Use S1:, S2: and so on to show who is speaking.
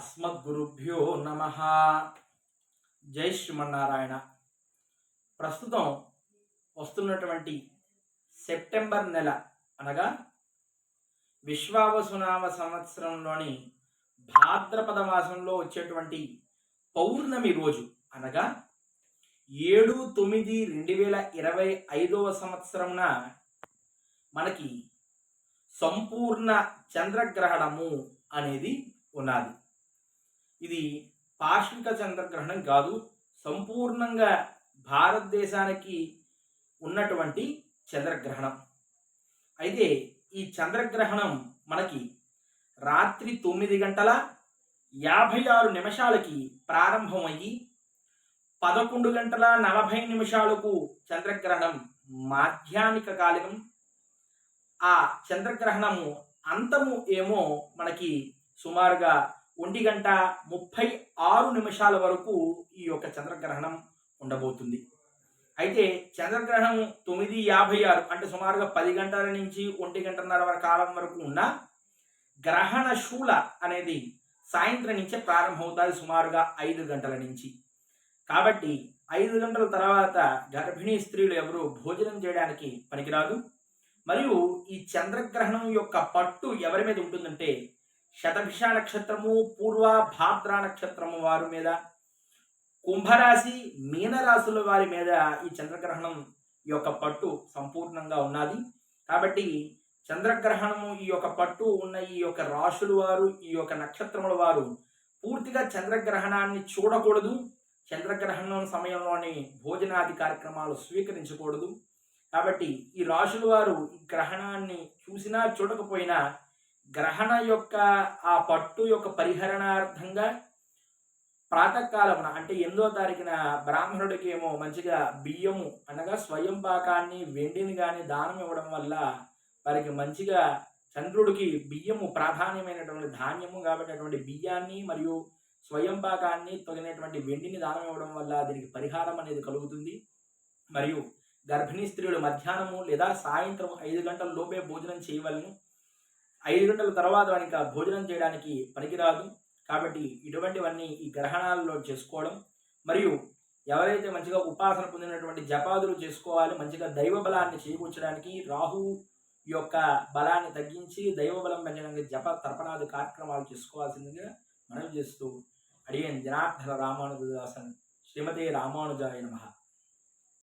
S1: అస్మద్గురుభ్యో నమ. జై శ్రీమన్నారాయణ. ప్రస్తుతం వస్తున్నటువంటి సెప్టెంబర్ నెల అనగా విశ్వావసునామ సంవత్సరంలోని భాద్రపద మాసంలో వచ్చేటువంటి పౌర్ణమి రోజు అనగా ఏడు తొమ్మిది రెండు వేల ఇరవై ఐదవ సంవత్సరంన మనకి సంపూర్ణ చంద్రగ్రహణము అనేది ఉన్నది. ఇది పార్శ్విక చంద్రగ్రహణం కాదు సంపూర్ణంగా భారతదేశానికి ఉన్నటువంటి చంద్రగ్రహణం. అయితే ఈ చంద్రగ్రహణం మనకి రాత్రి తొమ్మిది గంటల యాభై ఆరు నిమిషాలకి ప్రారంభమయ్యి పదకొండు గంటల నలభై నిమిషాలకు చంద్రగ్రహణం మాధ్యానిక కాలికం. ఆ చంద్రగ్రహణము అంతము ఏమో మనకి సుమారుగా ఒంటి గంట ముప్పై ఆరు నిమిషాల వరకు ఈ యొక్క చంద్రగ్రహణం ఉండబోతుంది. అయితే చంద్రగ్రహణం తొమ్మిది యాభై ఆరు అంటే సుమారుగా పది గంటల నుంచి ఒంటి గంటన్నర కాలం వరకు ఉన్న గ్రహణ శూల అనేది సాయంత్రం నుంచే ప్రారంభమవుతుంది సుమారుగా ఐదు గంటల నుంచి. కాబట్టి ఐదు గంటల తర్వాత గర్భిణీ స్త్రీలు ఎవరు భోజనం చేయడానికి పనికిరాదు. మరియు ఈ చంద్రగ్రహణం యొక్క పట్టు ఎవరి మీద ఉంటుందంటే శతభిష నక్షత్రము పూర్వ భాద్ర నక్షత్రము వారి మీద కుంభరాశి మీనరాశుల వారి మీద ఈ చంద్రగ్రహణం యొక్క పట్టు సంపూర్ణంగా ఉన్నది. కాబట్టి చంద్రగ్రహణము ఈ యొక్క పట్టు ఉన్న ఈ యొక్క రాశుల వారు ఈ యొక్క నక్షత్రముల వారు పూర్తిగా చంద్రగ్రహణాన్ని చూడకూడదు. చంద్రగ్రహణం సమయంలోని భోజనాది కార్యక్రమాలు స్వీకరించకూడదు. కాబట్టి ఈ రాశుల వారు గ్రహణాన్ని చూసినా చూడకపోయినా గ్రహణ యొక్క ఆ పట్టు యొక్క పరిహరణార్థంగా ప్రాతకాలమున అంటే ఎనిమిదో తారీఖున బ్రాహ్మణుడికి ఏమో మంచిగా బియ్యము అనగా స్వయం పాకాన్ని వెండిని కానీ దానం ఇవ్వడం వల్ల వారికి మంచిగా చంద్రుడికి బియ్యము ప్రాధాన్యమైనటువంటి ధాన్యము కాబట్టి అటువంటి బియ్యాన్ని మరియు స్వయం పాకాన్ని తగినటువంటి వెండిని దానం ఇవ్వడం వల్ల దీనికి పరిహారం అనేది కలుగుతుంది. మరియు గర్భిణీ స్త్రీలు మధ్యాహ్నము లేదా సాయంత్రం ఐదు గంటల లోపే భోజనం చేయవలను. ఐదు గంటల తర్వాత వానికి భోజనం చేయడానికి పనికిరాదు. కాబట్టి ఇటువంటివన్నీ ఈ గ్రహణాలలో చేసుకోవడం. మరియు ఎవరైతే మంచిగా ఉపాసన పొందినటువంటి జపాదులు చేసుకోవాలి మంచిగా దైవ బలాన్ని చేకూర్చడానికి రాహు యొక్క బలాన్ని తగ్గించి దైవ బలం పెంచడానికి జప తర్పణాది కార్యక్రమాలు చేసుకోవాల్సిందిగా మనం చేస్తూ అడిగిన జనార్దన రామానుజదాసన్ శ్రీమతి రామానుజాయ నమ.